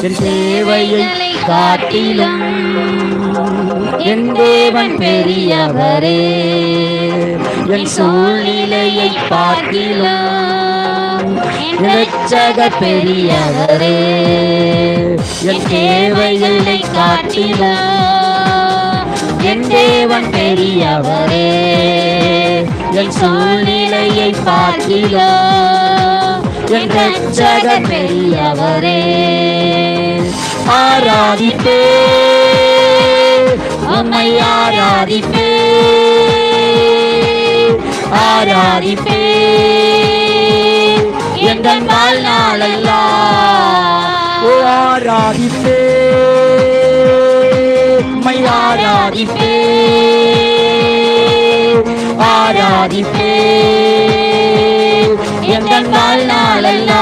தேவையை காட்டிலும் என் தேவன் பெரியவரே. என் சூழ்நிலையை பார்க்கிலும் இரட்சகர் பெரியவரே. என் தேவைகளை காட்டிலும் என் தேவன் பெரியவரே. என் சூழ்நிலையை பார்க்கிலோ என் பெரியவரே. ஆராதிப்பே. உம்மை ஆராதிப்பே. ஆராதிப்பே. எங்கள் வாழ்நாளெல்லாம் ஓ ஆராதிப்பே. உம்மை ஆராதிப்பே. ஆராதிப்பே. எங்கள் வாழ்நாளெல்லாம்